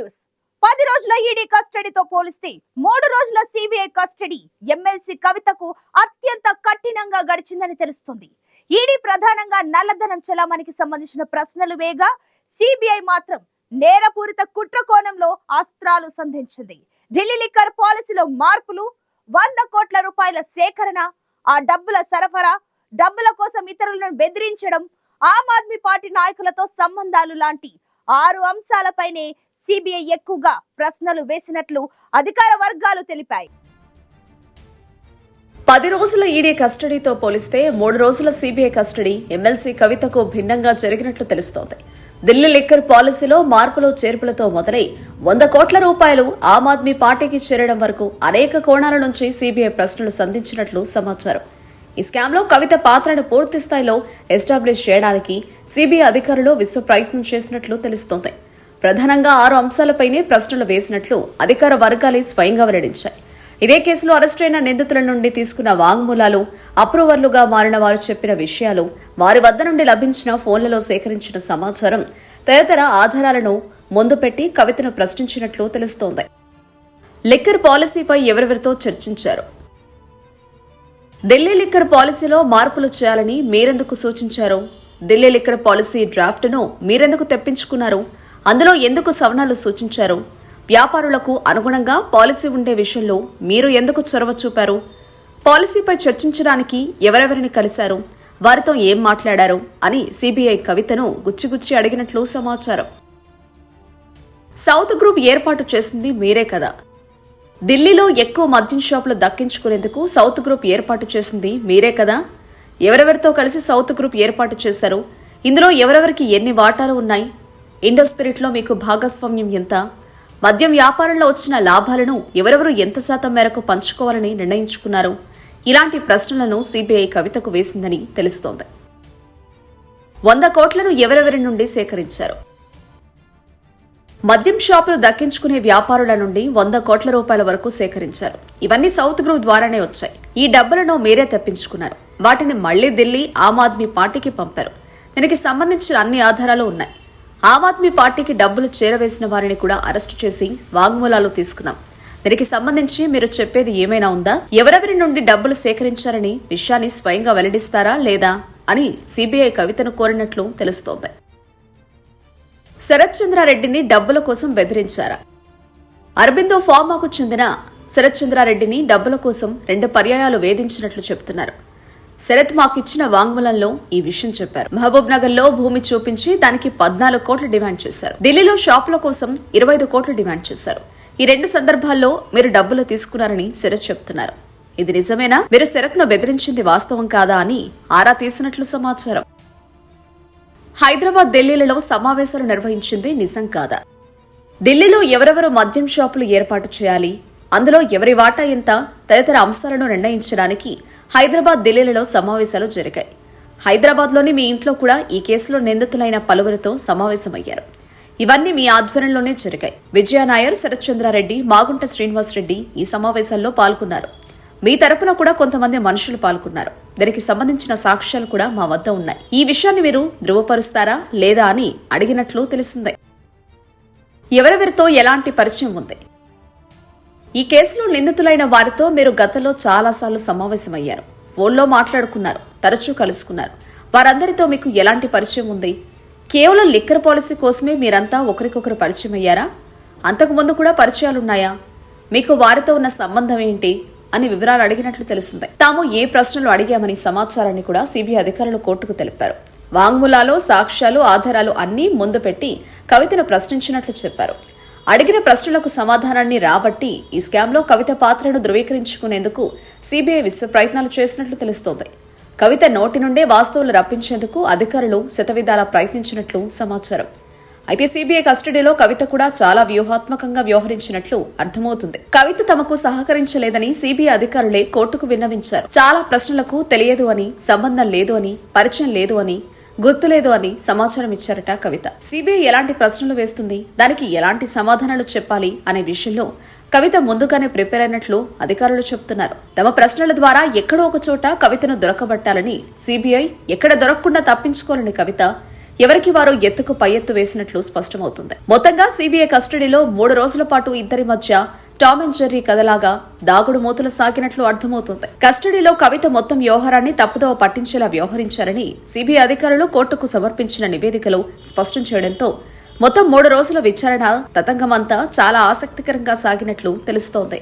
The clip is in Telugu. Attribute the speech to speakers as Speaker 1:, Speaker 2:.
Speaker 1: న్యూస్. పది రోజుల ఈడీ కస్టడీతో పోలిస్తే మూడు రోజుల సిబిఐ కస్టడీ ఎమ్మెల్సీ కవితకు అత్యంత కఠినంగా గడిచిందని తెలుస్తుంది. ఈడీ ప్రధానంగా నల్లధనం చలామణికి సంబంధించిన ప్రశ్నలు వేగా సిబిఐ మాత్రం నేరపూరిత కుట్ర కోణంలో అస్త్రాలు సంధించింది. ఢిల్లీ లిక్కర్ పాలసీలో మార్పులు వంద కోట్ల రూపాయల సేకరణ ఆ డబ్బుల సరఫరా డబ్బుల కోసం ఇతరులను బెదిరించడం ఆమ్ ఆద్మీ పార్టీ నాయకులతో సంబంధాలు లాంటి ఆరు అంశాలపైనే సిబిఐ ఎక్కువగా ప్రశ్నలు వేసినట్లు అధికార వర్గాలు తెలిపాయి.
Speaker 2: పది రోజుల ఈడీ కస్టడీతో పోలిస్తే మూడు రోజుల సీబీఐ కస్టడీ ఎమ్మెల్సీ కవితకు భిన్నంగా జరిగినట్లు తెలుస్తోంది. ఢిల్లీ లిక్కర్ పాలసీలో మార్పులు చేర్పులతో మొదలై వంద కోట్ల రూపాయలు ఆమ్ ఆద్మీ పార్టీకి చేరడం వరకు అనేక కోణాల నుంచి సీబీఐ ప్రశ్నలు సంధించినట్లు సమాచారం. ఈ స్కామ్లో కవిత పాత్రను పూర్తి స్థాయిలో ఎస్టాబ్లిష్ చేయడానికి సీబీఐ అధికారులు విశ్వ ప్రయత్నం చేసినట్లు తెలుస్తోంది. ప్రధానంగా ఆరు అంశాలపైనే ప్రశ్నలు వేసినట్లు అధికార వర్గాలే స్వయంగా వెల్లడించాయి. ఇదే కేసులో అరెస్టైన నిందితుల నుండి తీసుకున్న వాంగ్మూలాలు అప్రూవర్లుగా మారిన వారు చెప్పిన విషయాలు వారి వద్ద నుండి లభించిన ఫోన్లలో సేకరించిన సమాచారం తదితర ఆధారాలను ముందు పెట్టి కవితను ప్రశ్నించినట్లు తెలుస్తోంది. లిక్కర్ పాలసీపై ఎవరెవరితో చర్చించారు? ఢిల్లీ లిక్కర్ పాలసీలో మార్పులు చేయాలని మీరెందుకు సూచించారు? ఢిల్లీ లిక్కర్ పాలసీ డ్రాఫ్ట్ను మీరెందుకు తెప్పించుకున్నారు? అందులో ఎందుకు సవరణలు సూచించారు? వ్యాపారులకు అనుగుణంగా పాలసీ ఉండే విషయంలో మీరు ఎందుకు చొరవ చూపారు? పాలసీపై చర్చించడానికి ఎవరెవరిని కలిశారు? వారితో ఏం మాట్లాడారు? అని సిబిఐ కవితను గుచ్చిగుచ్చి అడిగినట్లు సమాచారం. సౌత్ గ్రూప్ ఏర్పాటు చేసింది మీరే కదా. ఢిల్లీలో ఎక్కువ మద్యం షాపులు దక్కించుకునేందుకు సౌత్ గ్రూప్ ఏర్పాటు చేసింది మీరే కదా. ఎవరెవరితో కలిసి సౌత్ గ్రూప్ ఏర్పాటు చేశారు? ఇందులో ఎవరెవరికి ఎన్ని వాటాలు ఉన్నాయి? ఇండోస్పిరిట్లో మీకు భాగస్వామ్యం ఎంత? మద్యం వ్యాపారంలో వచ్చిన లాభాలను ఎవరెవరు ఎంత శాతం మేరకు పంచుకోవాలని నిర్ణయించుకున్నారు? ఇలాంటి ప్రశ్నలను సిబిఐ కవితకు వేసిందని తెలుస్తోంది. వంద కోట్లను ఎవరెవరి నుండి సేకరించారు? మద్యం షాపులు దక్కించుకునే వ్యాపారుల నుండి వంద కోట్ల రూపాయల వరకు సేకరించారు. ఇవన్నీ సౌత్ గ్రూప్ ద్వారానే వచ్చాయి. ఈ డబ్బులను మీరే తెప్పించుకున్నారు. వాటిని మళ్ళీ ఢిల్లీ ఆమ్ ఆద్మీ పార్టీకి పంపారు. దీనికి సంబంధించిన అన్ని ఆధారాలు ఉన్నాయి. ఆమ్ ఆద్మీ పార్టీకి డబ్బులు చేరవేసిన వారిని కూడా అరెస్టు చేసి వాగ్మూలాలు తీసుకున్నాం. దీనికి సంబంధించి మీరు చెప్పేది ఏమైనా ఉందా? ఎవరెవరి నుండి డబ్బులు సేకరించారని విషయాన్ని స్వయంగా వెల్లడిస్తారా లేదా అని సిబిఐ కవితను కోరినట్లు తెలుస్తోంది. శరత్ చంద్రారెడ్డిని డబ్బుల కోసం బెదిరించారా? అరబిందో ఫార్మాకు చెందిన శరత్ చంద్రారెడ్డిని డబ్బుల కోసం రెండు పర్యాయాలు వేధించినట్లు చెబుతున్నారు. శరత్ మాకిచ్చిన వాంగ్మూలంలో ఈ విషయం చెప్పారు. మహబూబ్ నగర్లో భూమి చూపించి దానికి పద్నాలుగు కోట్లు డిమాండ్ చేశారు. ఢిల్లీలో షాపుల కోసం ఇరవై ఐదు కోట్లు డిమాండ్ చేశారు. ఈ రెండు సందర్భాల్లో మీరు డబ్బులు తీసుకున్నారని శరత్ చెప్తున్నారు. ఇది నిజమేనా? మీరు శరత్ను బెదిరించింది వాస్తవం కాదా అని ఆరా తీసినట్లు సమాచారం. హైదరాబాద్ ఢిల్లీలలో సమావేశాలు నిర్వహించింది నిజం కాదా? ఢిల్లీలో ఎవరెవరు మద్యం షాపులు ఏర్పాటు చేయాలి? అందులో ఎవరి వాటా ఎంత? తదితర అంశాలను నిర్ణయించడానికి హైదరాబాద్ ఢిల్లీలలో సమావేశాలు జరిగాయి. హైదరాబాద్లోని మీ ఇంట్లో కూడా ఈ కేసులో నిందితులైన పలువురితో సమావేశమయ్యారు. ఇవన్నీ మీ ఆధ్వర్యంలోనే జరిగాయి. విజయనాయర్ శరత్చంద్రారెడ్డి మాగుంట శ్రీనివాసరెడ్డి ఈ సమావేశాల్లో పాల్గొన్నారు. మీ తరపున కూడా కొంతమంది మనుషులు పాల్గొన్నారు. దీనికి సంబంధించిన సాక్ష్యాలు కూడా మా వద్ద ఉన్నాయి. ఈ విషయాన్ని మీరు ధృవపరుస్తారా లేదా అని అడిగినట్లు తెలిసిందే. ఎవరెవరితో ఎలాంటి పరిచయం ఉంది? ఈ కేసులో నిందితులైన వారితో మీరు గతంలో చాలాసార్లు సమావేశమయ్యారు. ఫోన్లో మాట్లాడుకున్నారు తరచూ కలుసుకున్నారు. వారందరితో మీకు ఎలాంటి పరిచయం ఉంది? కేవలం లిక్కర్ పాలసీ కోసమే మీరంతా ఒకరికొకరు పరిచయం అయ్యారా అంతకుముందు కూడా పరిచయాలున్నాయా? మీకు వారితో ఉన్న సంబంధం ఏంటి? అని వివరాలు అడిగినట్లు తెలిసింది. తాము ఏ ప్రశ్నలు అడిగామని సమాచారాన్ని కూడా సిబిఐ అధికారులు కోర్టుకు తెలిపారు. వాంగ్మూలాలు సాక్ష్యాలు ఆధారాలు అన్నీ ముందు పెట్టి కవితను ప్రశ్నించినట్లు చెప్పారు. అడిగిన ప్రశ్నలకు సమాధానాన్ని రాబట్టి ఈ స్కామ్లో కవిత పాత్రను ధృవీకరించుకునేందుకు సిబిఐ విశ్వ ప్రయత్నాలు చేసినట్లు తెలుస్తోంది. కవిత నోటి నుండే వాస్తవులు రప్పించేందుకు అధికారులు శతవిధాలా ప్రయత్నించినట్లు సమాచారం. అయితే సిబిఐ కస్టడీలో కవిత కూడా చాలా వ్యూహాత్మకంగా వ్యవహరించినట్లు అర్థమవుతుంది. కవిత తమకు సహకరించలేదని సిబిఐ అధికారులే కోర్టుకు విన్నవించారు. చాలా ప్రశ్నలకు తెలియదు అని సంబంధం లేదు అని పరిచయం లేదు అని గుర్తులేదు అని సమాచారం ఇచ్చారట కవిత. సిబిఐ ఎలాంటి ప్రశ్నలు వేస్తుంది? దానికి ఎలాంటి సమాధానాలు చెప్పాలి అనే విషయంలో కవిత ముందుగానే ప్రిపేర్ అయినట్లు అధికారులు చెబుతున్నారు తమ ప్రశ్నల ద్వారా ఎక్కడో ఒక చోట కవితను దొరకబట్టాలని సిబిఐ ఎక్కడ దొరకకుండా తప్పించుకోవాలని కవిత ఎవరికి వారు ఎత్తుకు పై ఎత్తు వేసినట్లు స్పష్టమవుతుంది. మొత్తంగా సిబిఐ కస్టడీలో మూడు రోజుల పాటు ఇద్దరి మధ్య టామ్ అండ్ జెర్రీ కథలాగా దాగుడు మూతలు సాగినట్లు అర్థమవుతుంది. కస్టడీలో కవిత మొత్తం వ్యవహారాన్ని తప్పుదోవ పట్టించేలా వ్యవహరించారని సిబిఐ అధికారులు కోర్టుకు సమర్పించిన నివేదికలో స్పష్టం చేయడంతో మొత్తం మూడు రోజుల విచారణ తతంగమంతా చాలా ఆసక్తికరంగా సాగినట్లు తెలుస్తోంది.